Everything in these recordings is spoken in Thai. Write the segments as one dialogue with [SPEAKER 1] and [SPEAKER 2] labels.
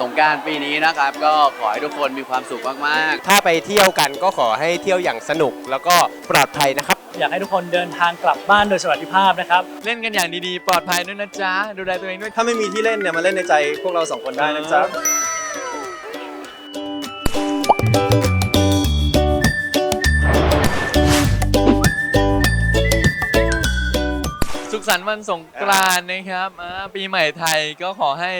[SPEAKER 1] สงกรารปีนี้นะครับ ก็ขอให้ทุกคนมีความสุขมาก
[SPEAKER 2] ถ้าไปเที่ยวกันก็ขอให้เที่ยวอย่างสนุกแล้วก็ปลอดภัยนะครับ
[SPEAKER 3] อยากให้ทุกคนเดินทางกลับบ้านโดยสวัสดิภาพนะครับ
[SPEAKER 4] เล่นกันอย่างดีๆ ปลอดภัยด้วยนะจ๊ะ ดูแลตัวเองด้วย
[SPEAKER 5] ถ้าไม่มีที่เล่นเนี่ยมาเล่นในใจพวกเราสองคนได้นะจ๊ะ
[SPEAKER 4] สุขสันต์วันสงกรานต์นะครับอ่าปีใหม่ไทยก็ขอให้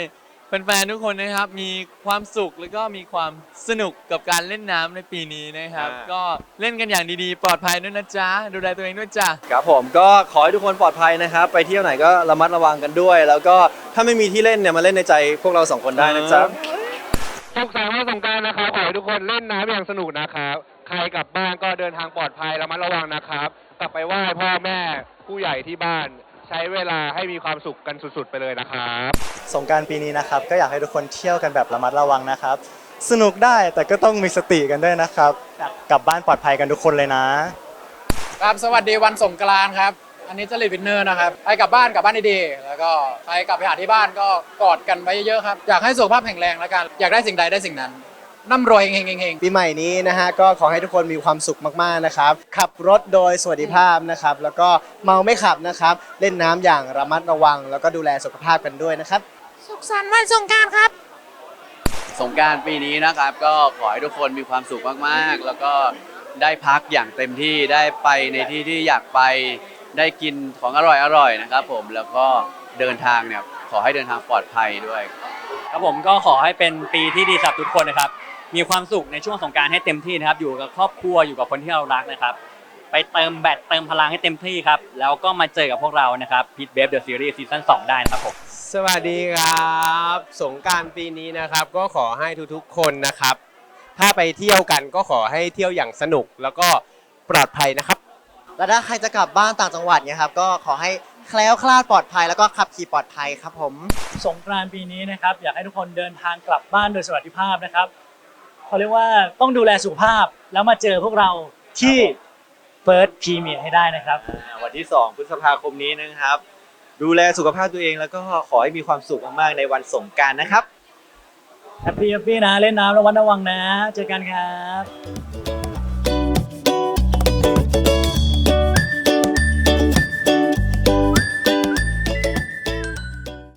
[SPEAKER 4] แฟนๆทุกคนนะครับมีความสุขแล้วก็มีความสนุกกับการเล่นน้ำในปีนี้นะครับ
[SPEAKER 5] อ่า
[SPEAKER 4] ก็เล่นกันอย่างดีๆ ปลอดภัยด้วยนะจ๊ะ ดูแลตัวเองด้วยจ้ะ
[SPEAKER 5] ครับผมก็ขอให้ทุกคนปลอดภัยนะครับ ไปเที่ยวไหนก็ระมัดระวังกันด้วย แล้วก็ถ้าไม่มีที่เล่นเนี่ยมาเล่นในใจพวกเราสองคนได้นะจ๊ะ
[SPEAKER 6] สุขสันต์วันสงกรารนะครับขอให้ทุกคนเล่นน้ำอย่างสนุกนะครับ ใครกลับบ้านก็เดินทางปลอดภัยระมัดระวังนะครับ กลับไปไหว้พ่อแม่ผู้ใหญ่ที่บ้าน ใช้เวลาให้มีความสุขกันสุดๆ ไปเลยนะครับ
[SPEAKER 7] สงกรารปีนี้นะครับ ก็อยากให้ทุกคนเที่ยวกันแบบระมัดระวังนะครับ สนุกได้แต่ก็ต้องมีสติกันด้วยนะครับกลับบ้านปลอดภัยกันทุกคนเลยนะ
[SPEAKER 8] ครับสวัสดีวันสงกรานต์ครับ อันนี้จริตวินเนอร์นะครับใครกลับบ้านกลับบ้านดีๆแล้วก็ใครกลับไปหาที่บ้านก็กอดกันไว้เยอะๆครับ อยากให้สุขภาพแข็งแรงแล้วกัน อยากได้สิ่งใดได้สิ่งนั้น ร่ำรวยเฮงๆๆๆ
[SPEAKER 7] ปีใหม่นี้นะฮะก็ขอให้ทุกคนมีความสุขมากๆนะครับขับรถโดยสวัสดิภาพนะครับ แล้วก็เมาไม่ขับนะครับ เล่นน้ำอย่างระมัดระวัง แล้วก็ดูแลสุขภาพกันด้วยนะครับ
[SPEAKER 1] ๆสงกรารปีนี้นะครับ ก็ขอให้ทุกคนมีความสุขมากๆ แล้วก็ได้พักอย่างเต็มที่ได้ไปในที่ที่อยากไปได้กินของอร่อยๆนะครับ ผมแล้วก็เดินทางเนี่ยขอให้เดินทางปลอดภัยด้วย
[SPEAKER 3] ครับผมก็ขอให้เป็นปีที่ดีสำหรับทุกคนนะครับ มีความสุขในช่วงสงกรารให้เต็มที่นะครับ อยู่กับครอบครัวอยู่กับคนที่เรารักนะครับ ไปเติมแบตเติมพลังให้เต็มที่ครับ แล้วก็มาเจอกับพวกเรานะครับพิทเบฟเดอะซีรีส์ซีซั่น2ได้นะครับผม
[SPEAKER 2] สวัสดีครับ สงกรารปีนี้นะครับ ก็ขอให้ทุกๆคนนะครับ ถ้าไปเที่ยวกันก็ขอให้เที่ยวอย่างสนุกแล้วก็ปลอดภัยนะครับ
[SPEAKER 7] แล้วถ้าใครจะกลับบ้านต่างจังหวัดเนี่ยครับก็ขอให้แคล้วคลาดปลอดภัยแล้วก็ขับขี่ปลอดภัยครับผม
[SPEAKER 3] สงกรานต์ปีนี้นะครับ อยากให้ทุกคนเดินทางกลับบ้านโดยสวัสดิภาพนะครับ เขาเรียกว่าต้องดูแลสุขภาพแล้วมาเจอพวกเราที่เฟิร์สพรีเมียร์ให้ได้นะครับ
[SPEAKER 5] วันที่ 2 พฤษภาคมนี้นะครับ ดูแลสุขภาพตัวเองแล้วก็ขอให้มีความสุขมากๆในวันสงกรารนะครับ
[SPEAKER 3] แฮปปี้แฮปปี้นะ เล่นน้ำระวัดระวังนะ เจอกันครับ